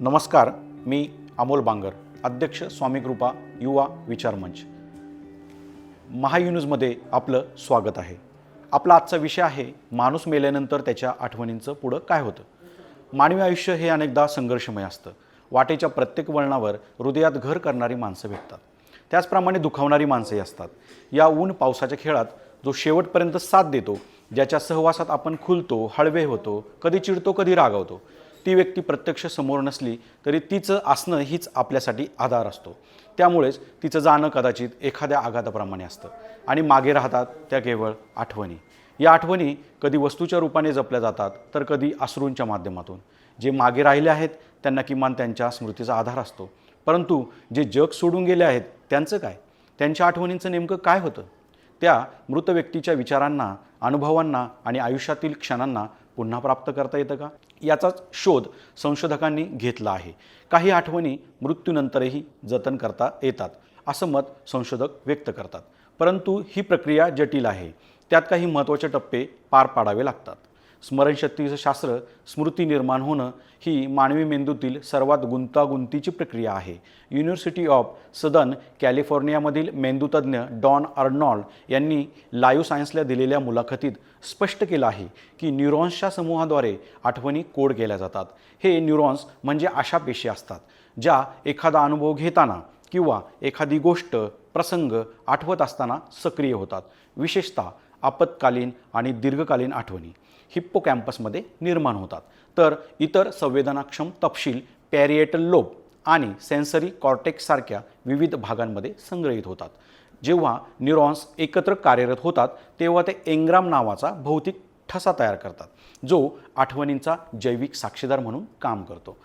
नमस्कार मी अमोल बांगर अध्यक्ष स्वामीकृपा युवा विचार मंच. महायुन्यूजमध्ये आपलं स्वागत आहे. आपला आजचा विषय आहे माणूस मेल्यानंतर त्याच्या आठवणींचं पुढं काय होतं? मानवी आयुष्य हे अनेकदा संघर्षमय असतं. वाटेच्या प्रत्येक वळणावर हृदयात घर करणारी माणसं भेटतात. त्याचप्रमाणे दुखावणारी माणसंही असतात. या ऊन पावसाच्या खेळात जो शेवटपर्यंत साथ देतो ज्याच्या सहवासात आपण खुलतो हळवे होतो कधी चिडतो कधी रागावतो ती व्यक्ती प्रत्यक्ष समोर नसली तरी तिचं असणं हीच आपल्यासाठी आधार असतो. त्यामुळेच तिचं जाणं कदाचित एखाद्या आघाताप्रमाणे असतं. आणि मागे राहतात त्या केवळ आठवणी. या आठवणी कधी वस्तूच्या रूपाने जपल्या जातात तर कधी अश्रूंच्या माध्यमातून. जे मागे राहिले आहेत त्यांना किमान त्यांच्या स्मृतीचा आधार असतो. परंतु जे जग सोडून गेले आहेत त्यांचं काय? त्यांच्या आठवणींचं नेमकं काय होतं? त्या मृत व्यक्तीच्या विचारांना अनुभवांना आणि आयुष्यातील क्षणांना पुन्हा प्राप्त करता येतं का? याचाच शोध संशोधकांनी घेतला आहे. काही आठवणी मृत्यूनंतरही जतन करता येतात असं मत संशोधक व्यक्त करतात. परंतु ही प्रक्रिया जटिल आहे. त्यात काही महत्त्वाचे टप्पे पार पाडावे लागतात. स्मरणशक्तीचं शास्त्र स्मृती निर्माण होणं ही मानवी मेंदूतील सर्वात गुंतागुंतीची प्रक्रिया आहे. युनिव्हर्सिटी ऑफ सदन कॅलिफोर्नियामधील मेंदूतज्ञ डॉन अर्नॉल्ड यांनी लाईव्ह सायन्सला दिलेल्या मुलाखतीत स्पष्ट केलं आहे की न्यूरॉन्सच्या समूहाद्वारे आठवणी कोड केल्या जातात. हे न्यूरॉन्स म्हणजे अशा पेशी असतात ज्या एखादा अनुभव घेताना किंवा एखादी गोष्ट प्रसंग आठवत असताना सक्रिय होतात विशेषतः आपत्कालीन आणि दीर्घकालीन आठवणी. हिप्पोकॅम्पसमध्ये निर्माण होतात. तर इतर संवेदनाक्षम तपशील पॅरिएटल लोब आणि सेन्सरी कॉर्टेक्ससारख्या विविध भागांमध्ये संग्रहित होतात. जेव्हा न्यूरॉन्स एकत्र कार्यरत होतात तेव्हा ते एंग्राम नावाचा भौतिक ठसा तयार करतात जो आठवणींचा जैविक साक्षीदार म्हणून काम करतो.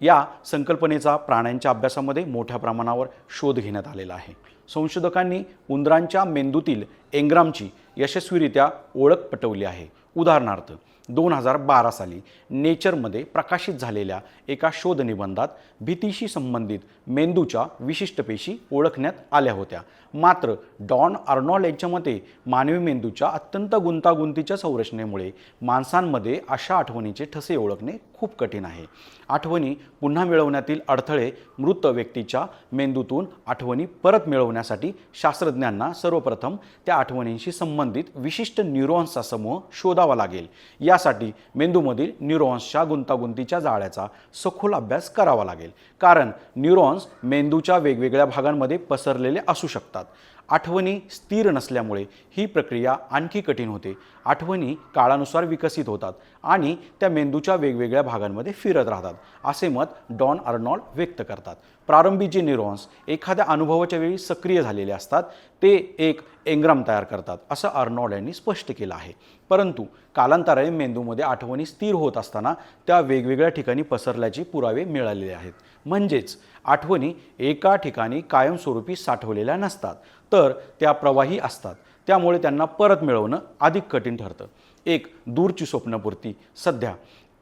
या संकल्पनेचा प्राण्यांच्या अभ्यासामध्ये मोठ्या प्रमाणावर शोध घेण्यात आलेला आहे. संशोधकांनी उंदरांच्या मेंदूतील एंग्रामची यशस्वीरित्या ओळख पटवली आहे. उदाहरणार्थ दोन हजार बारा साली नेचरमध्ये प्रकाशित झालेल्या एका शोधनिबंधात भीतीशी संबंधित मेंदूच्या विशिष्ट पेशी ओळखण्यात आल्या होत्या. मात्र डॉन अर्नॉल्ड यांच्या मते मानवी मेंदूच्या अत्यंत गुंतागुंतीच्या संरचनेमुळे माणसांमध्ये अशा आठवणीचे ठसे ओळखणे खूप कठीण आहे. आठवणी पुन्हा मिळवण्यातील अडथळे मृत व्यक्तीच्या मेंदूतून आठवणी परत मिळवण्यासाठी शास्त्रज्ञांना सर्वप्रथम त्या आठवणींशी संबंधित विशिष्ट न्यूरॉन्सचा समूह शोधावा लागेल. यासाठी मेंदूमधील न्यूरॉन्सच्या गुंतागुंतीच्या जाळ्याचा सखोल अभ्यास करावा लागेल. कारण न्यूरॉन्स मेंदूच्या वेगवेगळ्या भागांमध्ये पसरलेले असू शकतात. आठवणी स्थिर नसल्यामुळे ही प्रक्रिया आणखी कठीण होते. आठवणी काळानुसार विकसित होतात आणि त्या मेंदूच्या वेगवेगळ्या भागांमध्ये फिरत राहतात असे मत डॉन अर्नॉल्ड व्यक्त करतात. प्रारंभी जे न्यूरॉन्स एखाद्या अनुभवाच्या वेळी सक्रिय झालेले असतात ते एक एंग्राम तयार करतात असं अर्नॉल्ड यांनी स्पष्ट केलं आहे. परंतु कालांतराने मेंदूमध्ये आठवणी स्थिर होत असताना त्या वेगवेगळ्या ठिकाणी पसरल्याचे पुरावे मिळालेले आहेत. म्हणजेच आठवणी एका ठिकाणी कायमस्वरूपी साठवलेल्या नसतात तर त्या प्रवाही असतात. त्यामुळे त्यांना परत मिळवणं अधिक कठीण ठरतं. एक दूरची स्वप्नपूर्ती. सध्या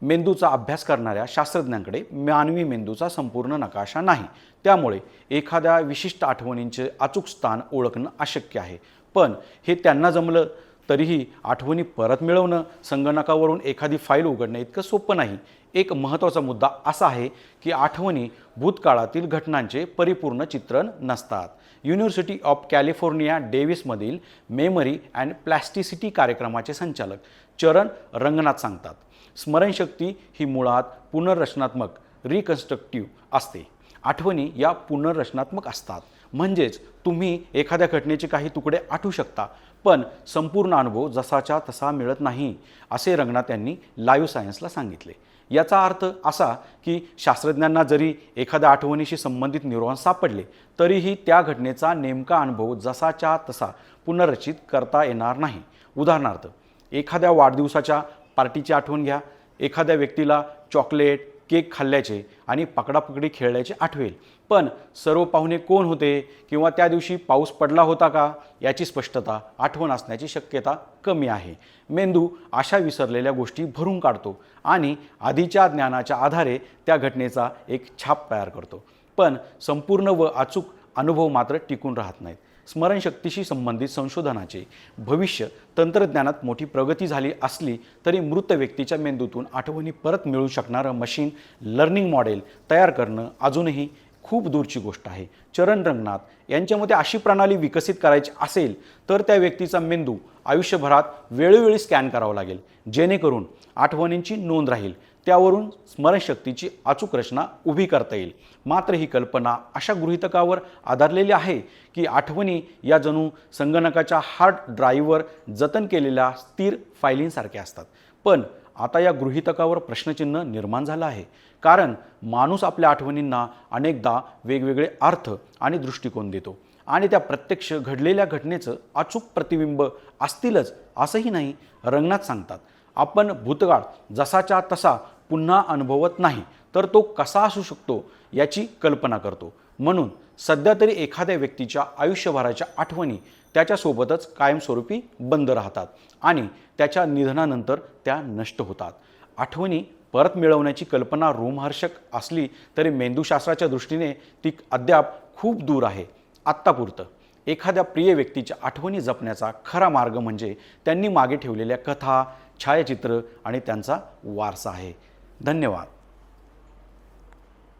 मेंदूचा अभ्यास करणाऱ्या शास्त्रज्ञांकडे मानवी मेंदूचा संपूर्ण नकाशा नाही. त्यामुळे एखाद्या विशिष्ट आठवणींचे अचूक स्थान ओळखणं अशक्य आहे. पण हे त्यांना जमलं तरीही आठवणी परत मिळवणं संगणकावरून एखादी फाईल उघडणं इतकं सोपं नाही. एक महत्त्वाचा मुद्दा असा आहे की आठवणी भूतकाळातील घटनांचे परिपूर्ण चित्रण नसतात. युनिव्हर्सिटी ऑफ कॅलिफोर्निया डेव्हिसमधील मेमरी अँड प्लॅस्टिसिटी कार्यक्रमाचे संचालक चरण रंगनाथ सांगतात स्मरणशक्ती ही मुळात पुनर्रचनात्मक रिकन्स्ट्रक्टिव्ह असते. आठवणी या पुनर्रचनात्मक असतात. म्हणजेच तुम्ही एखाद्या घटनेचे काही तुकडे आठवू शकता पण संपूर्ण अनुभव जसाच्या तसा मिळत नाही असे रंगनाथ यांनी लाईव्ह सायन्सला सांगितले. याचा अर्थ असा की शास्त्रज्ञांना जरी एखाद्या आठवणीशी संबंधित न्यूरॉन्स सापडले तरीही त्या घटनेचा नेमका अनुभव जसाच्या तसा पुनर्रचित करता येणार नाही. उदाहरणार्थ एखाद्या वाढदिवसाच्या पार्टीची आठवण घ्या एखाद्या व्यक्तीला चॉकलेट केक खाल्ल्याचे आणि पकडापकडी खेळल्याचे आठवेल. पण सर्व पाहुणे कोण होते किंवा त्या दिवशी पाऊस पडला होता का याची स्पष्टता आठवण असण्याची शक्यता कमी आहे. मेंदू अशा विसरलेल्या गोष्टी भरून काढतो आणि आधीच्या ज्ञानाच्या आधारे त्या घटनेचा एक छाप तयार करतो. पण संपूर्ण व अचूक अनुभव मात्र टिकून राहत नाहीत. स्मरणशक्तीशी संबंधित संशोधनाचे भविष्य तंत्रज्ञानात मोठी प्रगती झाली असली तरी मृत व्यक्तीच्या मेंदूतून आठवणी परत मिळू शकणारं मशीन लर्निंग मॉडेल तयार करणं अजूनही खूप दूरची गोष्ट आहे. चरण रंगनाथ यांच्यामध्ये अशी प्रणाली विकसित करायची असेल तर त्या व्यक्तीचा मेंदू आयुष्यभरात वेळोवेळी स्कॅन करावा लागेल. जेणेकरून आठवणींची नोंद राहील. त्यावरून स्मरणशक्तीची अचूक रचना उभी करता येईल. मात्र ही कल्पना अशा गृहितकावर आधारलेली आहे की आठवणी या जणू संगणकाच्या हार्ड ड्राईव्हवर जतन केलेल्या स्थिर फायलींसारख्या असतात. पण आता या गृहितकावर प्रश्नचिन्ह निर्माण झालं आहे. कारण माणूस आपल्या आठवणींना अनेकदा वेगवेगळे अर्थ आणि दृष्टिकोन देतो. आणि त्या प्रत्यक्ष घडलेल्या घटनेचं अचूक प्रतिबिंब असतीलच असंही नाही रंगनाथ सांगतात. आपण भूतकाळ जसाच्या तसा पुन्हा अनुभवत नाही तर तो कसा असू शकतो याची कल्पना करतो. म्हणून सध्या तरी एखाद्या व्यक्तीच्या आयुष्यभराच्या आठवणी त्याच्यासोबतच कायमस्वरूपी बंद राहतात आणि त्याच्या निधनानंतर त्या नष्ट होतात. आठवणी परत मिळवण्याची कल्पना रोमहर्षक असली तरी मेंदूशास्त्राच्या दृष्टीने ती अद्याप खूप दूर आहे. आत्तापुरतं एखाद्या प्रिय व्यक्तीच्या आठवणी जपण्याचा खरा मार्ग म्हणजे त्यांनी मागे ठेवलेल्या कथा छायाचित्र आणि त्यांचा वारसा आहे. धन्यवाद.